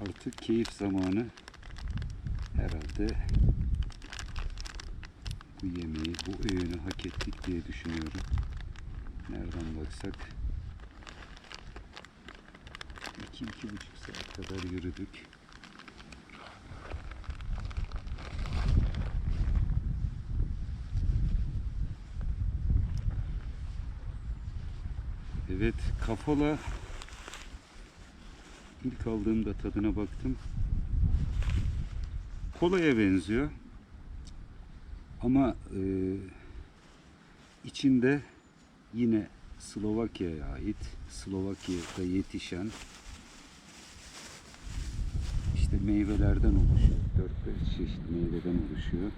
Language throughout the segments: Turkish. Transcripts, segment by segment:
Artık keyif zamanı. Herhalde bu yemeği, bu öğünü hak ettik diye düşünüyorum. Nereden baksak iki, iki buçuk saat kadar yürüdük. Evet, kafola ilk aldığımda tadına baktım. Kolaya benziyor. Ama e, içinde yine Slovakya'ya ait, Slovakya'da yetişen işte meyvelerden oluşuyor. 4-5 çeşit meyveden oluşuyor.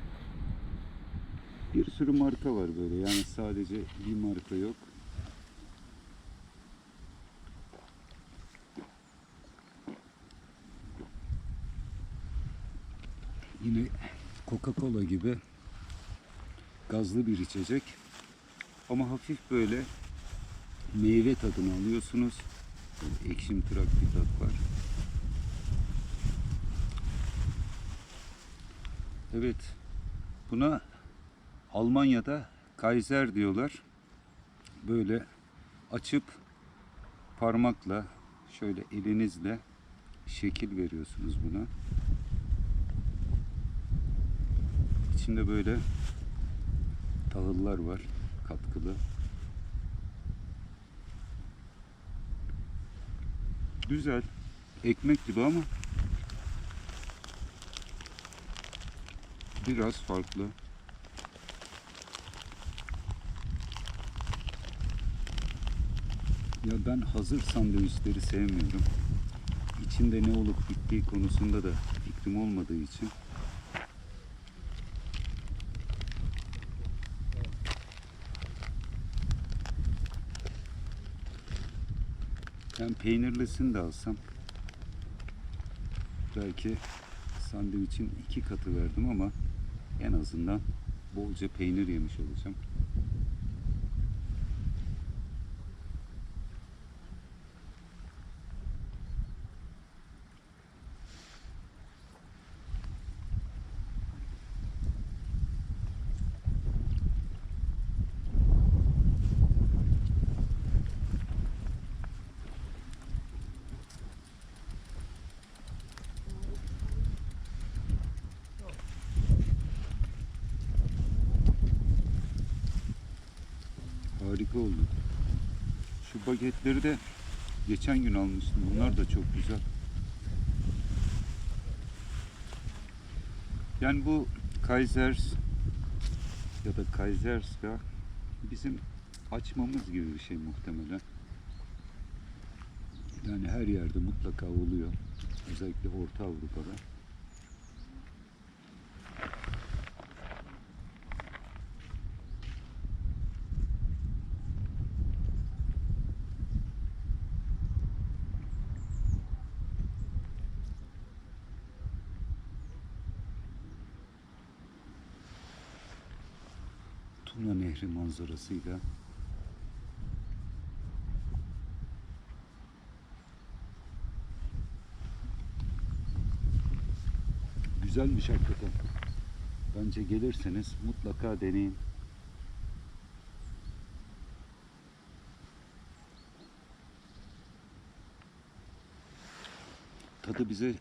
Bir sürü marka var böyle. Yani sadece bir marka yok. Yine Coca-Cola gibi gazlı bir içecek. Ama hafif böyle meyve tadını alıyorsunuz. Böyle ekşimtırak bir tat var. Evet. Buna Almanya'da Kaiser diyorlar. Böyle açıp parmakla şöyle elinizle şekil veriyorsunuz buna. İçinde böyle tahıllar var katkılı. Güzel. Ekmek gibi ama biraz farklı. Ya ben hazır sandviçleri sevmiyorum. İçinde ne olup bittiği konusunda da fikrim olmadığı için Ben peynirlisini de alsam belki sandviçin iki katı verdim ama en azından bolca peynir yemiş olacağım. Harika oldu. Şu bagetleri de geçen gün almıştım. Bunlar da çok güzel. Yani bu Kaisers ya da Kaiserska bizim açmamız gibi bir şey muhtemelen. Yani her yerde mutlaka oluyor. Özellikle Orta Avrupa'da. Tuna Nehri manzarasıyla güzelmiş hakikaten. Bence gelirseniz mutlaka deneyin. Tadı bize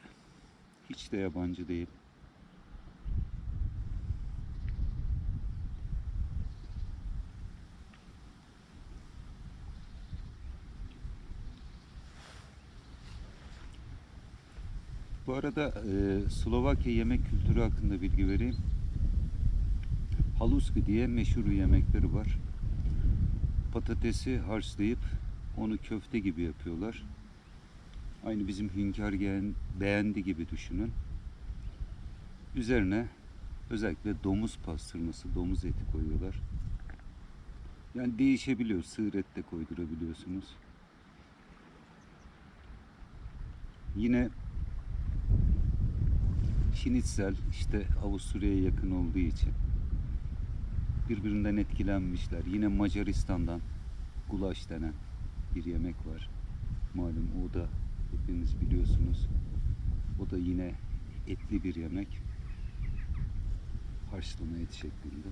hiç de yabancı değil. Bu arada e, Slovakya yemek kültürü hakkında bilgi vereyim. Haluski diye meşhur yemekleri var. Patatesi harçlayıp onu köfte gibi yapıyorlar. Aynı bizim gelen beğendi gibi düşünün. Üzerine özellikle domuz pastırması, domuz eti koyuyorlar. Yani değişebiliyor. Sığır et de koydurabiliyorsunuz. Yine Şinitsel işte Avusturya'ya yakın olduğu için birbirinden etkilenmişler. Yine Macaristan'dan gulaş denen bir yemek var. Malum o da hepiniz biliyorsunuz. O da yine etli bir yemek. Haşlama et şeklinde.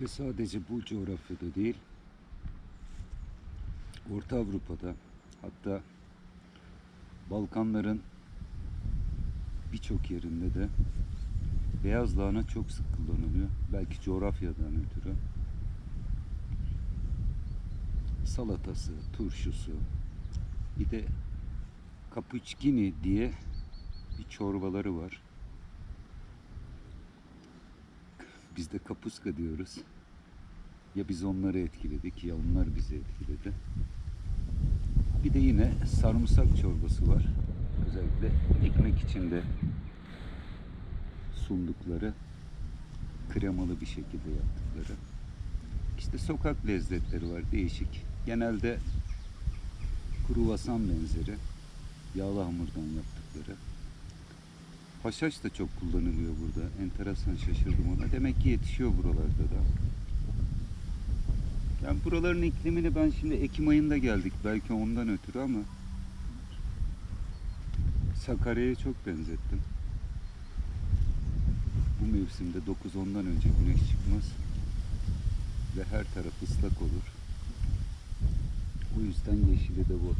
Ve sadece bu coğrafyada değil, Orta Avrupa'da hatta Balkanların birçok yerinde de beyaz lahana çok sık kullanılıyor. Belki coğrafyadan ötürü. Salatası, turşusu, bir de kapuçkini diye bir çorbaları var. Biz de kapuska diyoruz. Ya biz onları etkiledik ya onlar bizi etkiledi. Bir de yine sarımsak çorbası var. Özellikle ekmek içinde sundukları kremalı bir şekilde yaptıkları. İşte sokak lezzetleri var değişik. Genelde kruvasan benzeri yağlı hamurdan yaptıkları. Haşhaş da çok kullanılıyor burada. Enteresan şaşırdım ona. Demek ki yetişiyor buralarda da. Yani buraların iklimini ben şimdi Ekim ayında geldik. Belki ondan ötürü ama Sakarya'ya çok benzettim. Bu mevsimde 9-10'dan önce güneş çıkmaz ve her taraf ıslak olur. O yüzden yeşili de bu.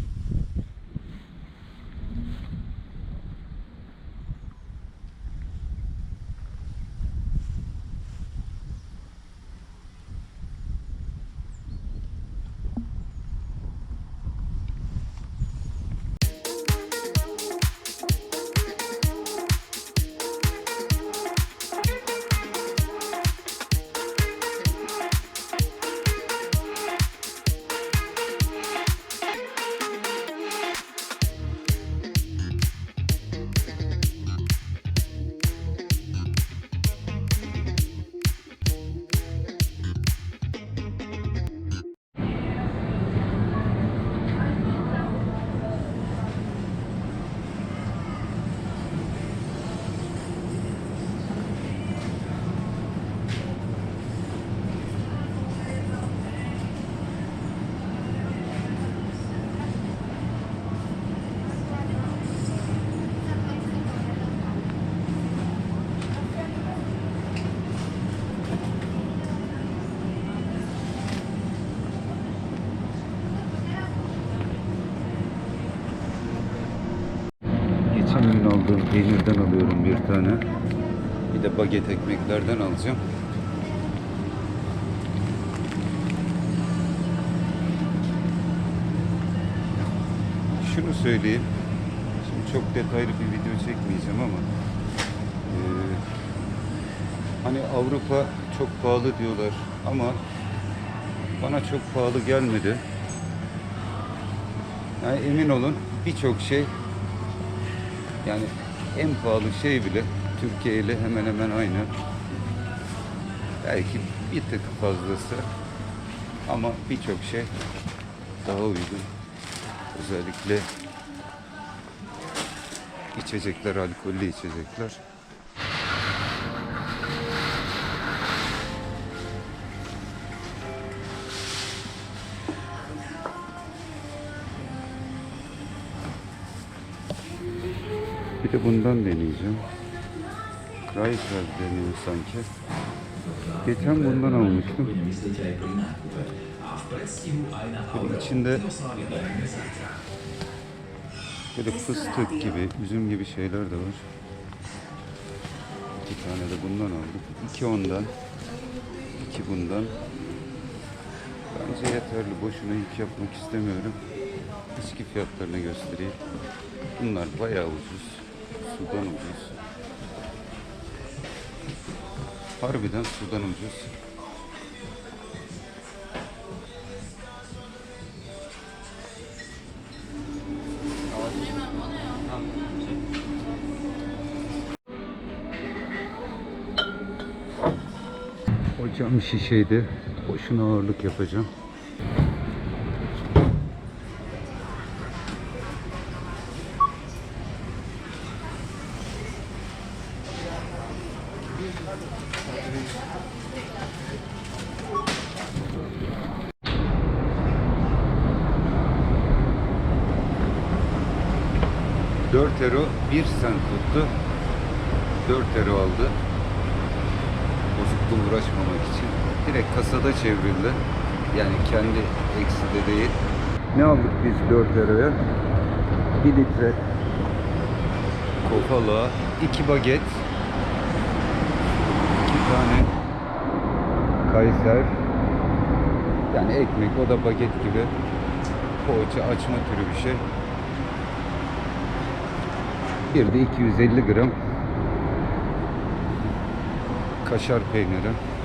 Peynirden alıyorum bir tane. Bir de baget ekmeklerden alacağım. Şunu söyleyeyim. Şimdi çok detaylı bir video çekmeyeceğim ama eee, hani Avrupa çok pahalı diyorlar ama bana çok pahalı gelmedi. Yani emin olun birçok şey yani en pahalı şey bile Türkiye ile hemen hemen aynı. Belki bir tık fazlası ama birçok şey daha uygun. Özellikle içecekler, alkollü içecekler. Bir de bundan deneyeceğim. Chrysler deniyor sanki. Geçen bundan almıştım. Böyle içinde böyle fıstık gibi, üzüm gibi şeyler de var. İki tane de bundan aldık. İki ondan, iki bundan. Bence yeterli. Boşuna yük yapmak istemiyorum. İçki fiyatlarını göstereyim. Bunlar bayağı ucuz. Sudan ucuz. Harbiden sudan ucuz. O cam şişeydi. Boşuna ağırlık yapacağım. 4 euro 1 sent tuttu. 4 euro aldı. Bozukluğu uğraşmamak için. Direkt kasada çevrildi. Yani kendi ekside değil. Ne aldık biz 4 euroya? 1 litre Coca-Cola, 2 baget, 2 tane kayser, yani ekmek, o da baget gibi poğaça açma türü bir şey. Bir de 250 gram kaşar peyniri.